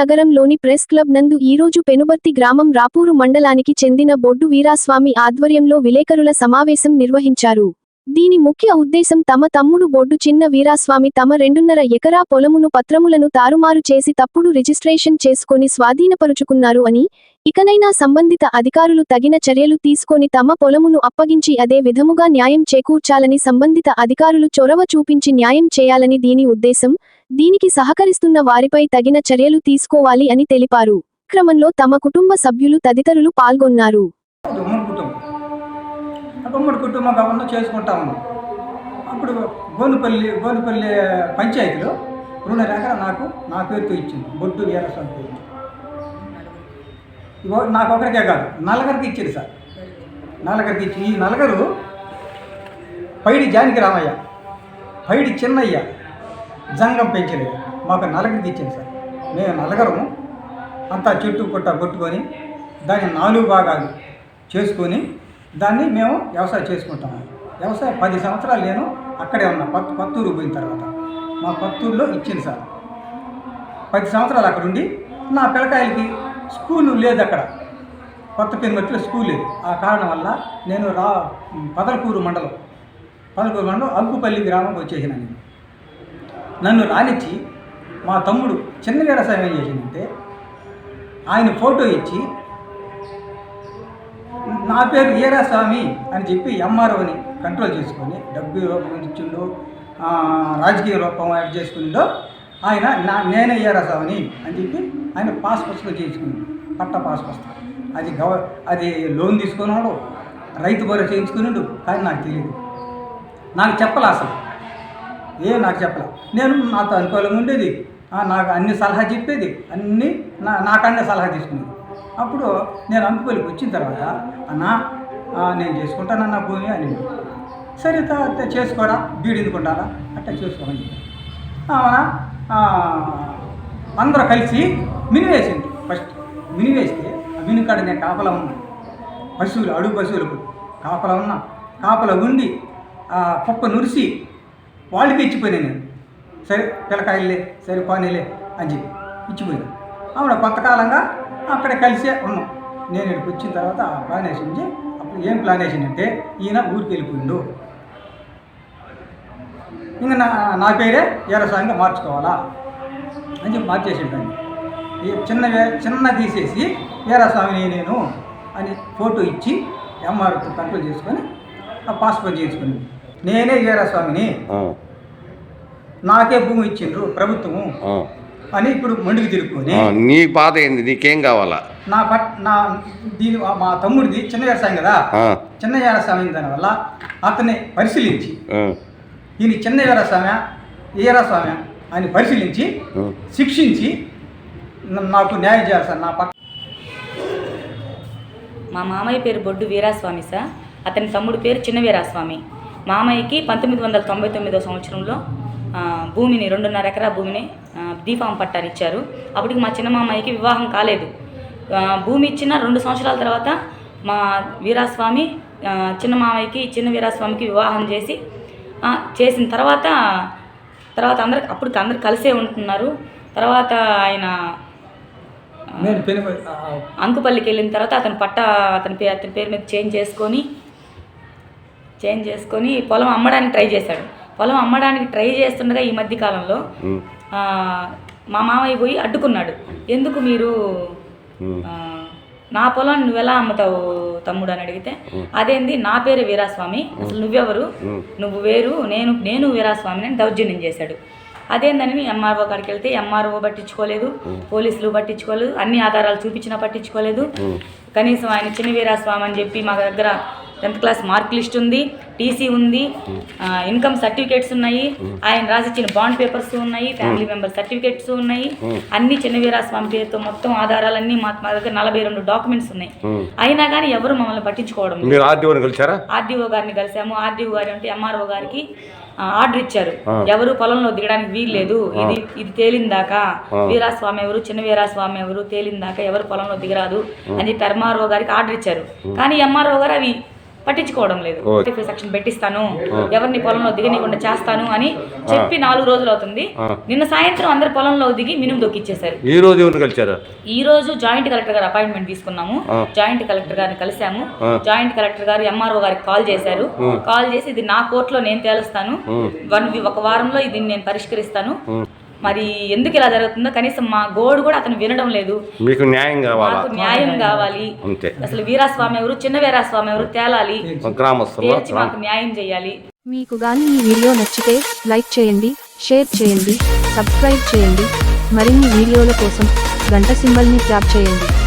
నగరంలోని press club నందు ఈరోజు పెనుబర్తి గ్రామం రాపూరు మండలానికి చెందిన బొడ్డు వీరాస్వామి ఆధ్వర్యంలో విలేకరుల సమావేశం నిర్వహించారు. దీని ముఖ్య ఉద్దేశం తమ తమ్ముడు బొడ్డు చిన్న వీరాస్వామి తమ రెండున్నర ఎకరా పొలమును పత్రములను తారుమారు చేసి తప్పుడు రిజిస్ట్రేషన్ చేసుకొని స్వాధీనపరుచుకున్నారు అని ఇకనైనా సంబంధిత అధికారులు తగిన చర్యలు తీసుకొని తమ పొలమును అప్పగించి అదే విధముగా న్యాయం చేకూర్చాలని సంబంధిత అధికారులు చొరవ చూపించి న్యాయం చేయాలని దీని ఉద్దేశం దీనికి సహకరిస్తున్న వారిపై తగిన చర్యలు తీసుకోవాలి అని తెలిపారు. క్రమంలో తమ కుటుంబ సభ్యులు తదితరులు పాల్గొన్నారు. ఉమ్మడి కుటుంబం ఆ చేసుకుంటా ఉన్నాం. అప్పుడు గోనుపల్లి గోనుపల్లి పంచాయతీలో రెండున్నర ఎకరా నాకు నా పేరుతో ఇచ్చింది. బొడ్డు వీరస్వామి పేరు. ఇగో నాకు ఒకరికే కాదు నలగరికి ఇచ్చింది సార్. నలగరికి ఇచ్చి ఈ నలగరు పైడి జానకి రామయ్య పైడి చిన్నయ్య జంగం పెంచలేదు మాకు నలగరికి ఇచ్చింది సార్. మేము నలుగురము అంతా చెట్టు పుట్ట కొట్టుకొని దాన్ని నాలుగు భాగాలు చేసుకొని దాన్ని మేము వ్యవసాయం చేసుకుంటాము వ్యవసాయం పది సంవత్సరాలు నేను అక్కడే ఉన్నా పత్తు పత్తూరు పోయిన తర్వాత. మా పత్తూరులో ఇచ్చింది సార్. పది సంవత్సరాలు అక్కడ ఉండి నా పిల్లకాయలకి స్కూల్ లేదు అక్కడ. కొత్త పెనుమట్టిలో స్కూల్ లేదు. ఆ కారణం వల్ల నేను రా పదలకూరు మండలం పదలకూరు మండలం అంకుపల్లి గ్రామం వచ్చేసిన నేను. నన్ను రానిచ్చి మా తమ్ముడు చిన్న వ్యవసాయం ఏం చేసిందంటే ఆయన ఫోటో ఇచ్చి నా పేరు ఈరా స్వామి అని చెప్పి ఎంఆర్ఓని కంట్రోల్ చేసుకొని డబ్బు రూపం ఇచ్చిండు రాజకీయ రూపం యాడ్ చేసుకుందో ఆయన నా నేనే ఈరా స్వామిని అని చెప్పి ఆయన పాస్ పుస్తకం చేయించుకున్నాడు. పట్ట పాస్ పుస్తకం అది గవ అది లోన్ తీసుకున్నాడు రైతు భరోసా చేయించుకున్నాడు కానీ నాకు తెలియదు నాకు చెప్పలే అసలు. ఏ నాకు చెప్పలే. నేను నాతో అనుకూలంగా ఉండేది. నాకు అన్ని సలహా చెప్పేది. అన్నీ నా నాకన్నా సలహా తీసుకునేది. అప్పుడు నేను అంకుపల్లికి వచ్చిన తర్వాత అన్నా నేను చేసుకుంటానన్న భూమి అని సరే తర్వాత చేసుకోరా బీడు ఎందుకుంటారా అట్లా చేసుకోమని అవునా? అందరూ కలిసి మిని వేసింది. ఫస్ట్ మిని వేస్తే ఆ మిని కాడ నేను కాపలా ఉన్నా. పశువులు అడుగు పశువులకు కాపలా ఉన్నా. కాపలా ఉండి ఆ కుప్ప నురిసి వాళ్ళకి ఇచ్చిపోయినా నేను. సరే పిల్లకాయలే సరే పానీలే అని చెప్పి ఇచ్చిపోయినా. ఆవిడ కొంతకాలంగా అక్కడ కలిసే ఉన్నాం. నేను ఇక్కడికి వచ్చిన తర్వాత ఆ ప్లాన్ వేసింది అప్పుడు ఏం ప్లాన్ వేసిందంటే ఈయన ఊరికి వెళ్ళిపోయిండు. ఇంకా నా నా పేరే ఏరసాంగా మార్చుకోవాలా? అని చెప్పి మార్చేసేటండి ఈ చిన్న వే- చిన్న తీసేసి వీరస్వామిని నేను అని ఫోటో ఇచ్చి ఎంఆర్ కంట్రోల్ చేసుకొని ఆ పాస్పోర్ట్ చేసుకుని నేనే వీరస్వామిని నాకే భూమి ఇచ్చిండ్రు ప్రభుత్వము. అని ఇప్పుడు మొండికి తిరుక్కొని ఆ, నీ బాధ ఏంది? నీకేం కావాలా? నా పట్ నా దీని మా తమ్ముడిది చిన్న వ్యవసాయం కదా? ఆ, చిన్న వ్యవసాయం దానివల్ల అతన్ని పరిశీలించి ఆ, ఈయన చిన్న వీరస్వామ్య ఈరస్వామ్య అని పరిశీలించి ఆ. శిక్షించి న- నాకు న్యాయం చేయాలి సార్ నా పట్ల మా మామయ్య పేరు బొడ్డు వీరాస్వామి సార్. అతని తమ్ముడు పేరు చిన్న వీరాస్వామి. మామయ్యకి పంతొమ్మిది వందల తొంభై తొమ్మిదో సంవత్సరంలో భూమిని రెండున్నర ఎకరా భూమిని దీఫాం పట్టారు ఇచ్చారు. అప్పటికి మా చిన్న మామయ్యకి వివాహం కాలేదు. భూమి ఇచ్చిన రెండు సంవత్సరాల తర్వాత మా వీరాస్వామి చిన్న మామయ్యకి చిన్న వీరాస్వామికి వివాహం చేసి చేసిన తర్వాత తర్వాత అందరు అప్పుడు అందరు కలిసే ఉంటున్నారు. తర్వాత ఆయన అంకుపల్లికి వెళ్ళిన తర్వాత అతని పట్ట అతని పేరు అతని పేరు మీద చేంజ్ చేసుకొని చేంజ్ చేసుకొని పొలం అమ్మడానికి ట్రై చేశాడు. పొలం అమ్మడానికి ట్రై చేస్తుండగా ఈ మధ్య కాలంలో మా మామయ్య పోయి అడ్డుకున్నాడు. ఎందుకు మీరు నా పొలం నువ్వు ఎలా అమ్ముతావు తమ్ముడు అని అడిగితే అదేంది నా పేరు వీరాస్వామి అసలు నువ్వెవరు. నువ్వు వేరు నేను నేను వీరాస్వామిని అని దౌర్జన్యం చేశాడు. అదేందని ఎంఆర్ఓ కాడికి వెళ్తే ఎంఆర్ఓ పట్టించుకోలేదు పోలీసులు పట్టించుకోలేదు అన్ని ఆధారాలు చూపించినా పట్టించుకోలేదు. కనీసం ఆయన చిన్న వీరాస్వామి అని చెప్పి మా దగ్గర టెన్త్ క్లాస్ మార్క్ లిస్ట్ ఉంది టీసీ ఉంది ఇన్కమ్ సర్టిఫికేట్స్ ఉన్నాయి ఆయన రాసిచ్చిన బాండ్ పేపర్స్ ఉన్నాయి ఫ్యామిలీ మెంబర్ సర్టిఫికేట్స్ ఉన్నాయి అన్ని చిన్న వీరాస్వామి పేరుతో మొత్తం ఆధారాలన్నీ మా మా దగ్గర నలభై రెండు డాక్యుమెంట్స్ ఉన్నాయి. అయినా కానీ ఎవరు మమ్మల్ని పట్టించుకోవడం ఆర్డీఓ గారిని కలిసాము. ఆర్డీఓ గారు అంటే ఎంఆర్ఓ గారికి ఆర్డర్ ఇచ్చారు. ఎవరు పొలంలో దిగడానికి వీల్లేదు ఇది ఇది తేలిందాకా వీరాస్వామి ఎవరు చిన్న వీరాస్వామి ఎవరు తేలిందాకా ఎవరు పొలంలో దిగరాదు అని చెప్పి ఎంఆర్ఓ గారికి ఆర్డర్ ఇచ్చారు. కానీ ఎంఆర్ఓ గారు అవి పట్టించుకోవడం లేదు. సెక్షన్ పెట్టిస్తాను. ఎవరిని పొలంలో దిగనీయకుండా చేస్తాను అని చెప్పి నాలుగు రోజులు అవుతుంది. నిన్న సాయంత్రం అందరు పొలంలో దిగి మినుము దొక్కిచ్చేశారు. ఈ రోజు ఈ రోజు జాయింట్ కలెక్టర్ గారు అపాయింట్మెంట్ తీసుకున్నాము. జాయింట్ కలెక్టర్ గారిని కలిసాము. జాయింట్ కలెక్టర్ గారు ఎంఆర్ఓ గారికి కాల్ చేశారు. కాల్ చేసి ఇది నా కోర్టులో నేను తేలుస్తాను. వన్ ఒక వారంలో ఇది నేను పరిష్కరిస్తాను. మరి ఎందుకు ఇలా జరుగుతుందో కనీసం మా గోడు కూడా అతను వినడం లేదు. మీకు న్యాయం కావాలా? మాకు న్యాయం కావాలి. అంతే. అసలు వీరాస్వామి ఎవరు చిన్న వీరాస్వామి ఎవరు తేలాలి. తేల్చి మాకు న్యాయం చేయాలి. మీకు గాని ఈ వీడియో నచ్చితే లైక్ చేయండి షేర్ చేయండి సబ్స్క్రైబ్ చేయండి. మరిన్ని వీడియోల కోసం గంట సింబల్ని ట్యాప్ చేయండి.